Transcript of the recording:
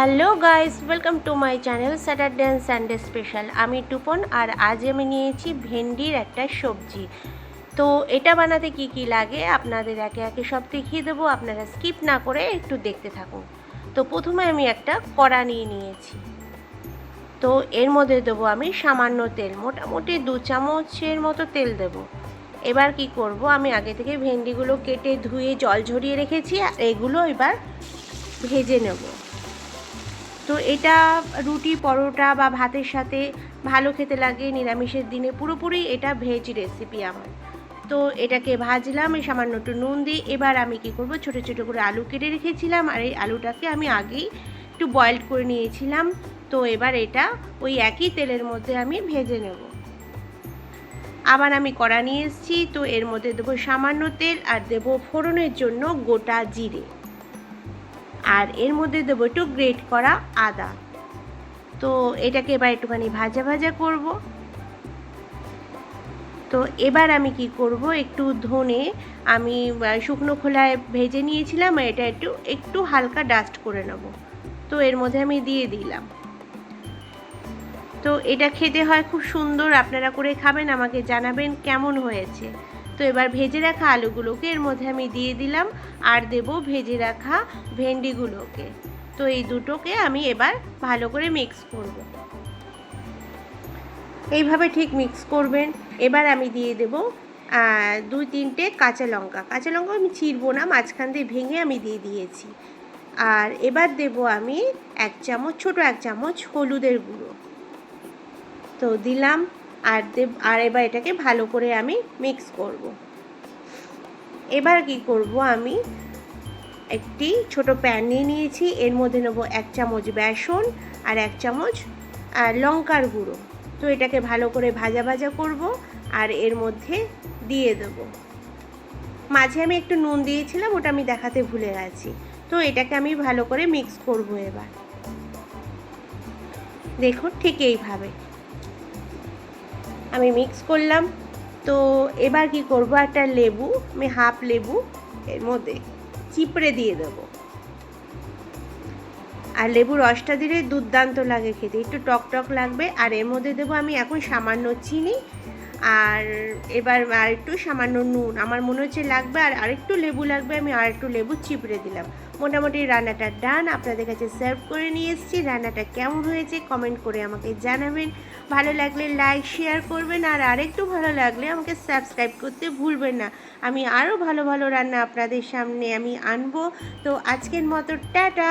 Hello guys, welcome to my channel Saturday and special. আমি টুপন আর আজ আমি নিয়েছি ভেন্ডির একটা সবজি। তো এটা বানাতে কি কি লাগে আপনাদের একে একে সব দেখিয়ে দেবো, আপনারা স্কিপ না করে একটু দেখতে থাকুন। তো প্রথমে আমি একটা কড়া নিয়ে নিয়েছি। তো এর মধ্যে দেবো আমি সামান্য তেল, মোটামুটি দু চামচের মতো তেল দেবো। এবার কি করব, আমি আগে থেকে ভেন্ডিগুলো কেটে ধুয়ে জল ঝরিয়ে রেখেছি আর এগুলো এবার ভেজে নেব। তো এটা রুটি, পরোটা বা ভাতের সাথে ভালো খেতে লাগে নিরামিষের দিনে। পুরোপুরি এটা ভেজ রেসিপি আমার। তো এটাকে ভাজলাম, এই সামান্য একটু নুন দিয়ে। এবার আমি কি করব? ছোটো ছোটো করে আলু কেটে রেখেছিলাম। আর এই আলুটাকে আমি আগেই একটু বয়েলড করে নিয়েছিলাম। তো এবার এটা ওই একই তেলের মধ্যে আমি ভেজে নেব। আবার আমি কড়া নিয়ে এসেছি। তো এর মধ্যে দেবো সামান্য তেল আর দেবো ফোড়নের জন্য গোটা জিরে। আর এর মধ্যে দেবো একটু গ্রেট করা আদা। তো এটাকে এবার একটুখানি ভাজা ভাজা করব। তো এবার আমি কি করব, একটু ধনে আমি শুকনো খোলায় ভেজে নিয়েছিলাম আর এটা একটু একটু হালকা ডাস্ট করে নেব। তো এর মধ্যে আমি দিয়ে দিলাম। তো এটা খেতে হয় খুব সুন্দর, আপনারা করে খাবেন, আমাকে জানাবেন কেমন হয়েছে। তো এবার ভেজে রাখা আলুগুলোকে এর মধ্যে আমি দিয়ে দিলাম, আর দেব ভেজে রাখা ভেন্ডিগুলোকে। তো এই দুটোকে আমি এবার ভালো করে মিক্স করব। এইভাবে ঠিক মিক্স করবেন। এবার আমি দিয়ে দেব দুই তিনটে কাঁচা লঙ্কা। কাঁচা লঙ্কা আমি ছিঁড়বো না, মাঝখান দিয়ে ভেঙে আমি দিয়ে দিয়েছি। আর এবার দেব আমি এক চামচ, ছোট এক চামচ হলুদের গুঁড়ো। তো দিলাম। আর দেব, আর এবার এটাকে ভালো করে আমি মিক্স করব। এবার কি করব আমি? একটি ছোট প্যান নিয়ে নিয়েছি, এর মধ্যে নেব এক চামচ বেসন আর এক চামচ লঙ্কার গুঁড়ো। তো এটাকে ভালো করে ভাজা ভাজা করব আর এর মধ্যে দিয়ে দেবো। মাঝে আমি একটু নুন দিয়েছিলাম, ওটা আমি দেখাতে ভুলে গেছি। তো এটাকে আমি ভালো করে মিক্স করব এবার। দেখুন, ঠিক এইভাবে। আমি মিক্স করলাম। তো এবার কি করব? একটা লেবু, আমি হাফ লেবু এর মধ্যে চিপড়ে দিয়ে দেব। আর লেবু রসটা দিলে দুর্দান্ত লাগে খেতে, একটু টক টক লাগবে। আর এর মধ্যে দেবো আমি এখন সামান্য চিনি আর এবার আর একটু সামান্য নুন। আমার মনে হচ্ছে লাগবে আর আরেকটু লেবু লাগবে, আমি আর একটু লেবু চিপড়ে দিলাম। মোটামুটি রান্নাটা ডান, আপনাদের কাছে সার্ভ করে নিয়ে এসেছি। রান্নাটা কেমন হয়েছে কমেন্ট করে আমাকে জানাবেন। ভালো লাগলে লাইক শেয়ার করবেন আর আরেকটু ভালো লাগলে আমাকে সাবস্ক্রাইব করতে ভুলবেন না। আমি আরও ভালো ভালো রান্না আপনাদের সামনে আমি আনব। তো আজকের মতো, টাটা!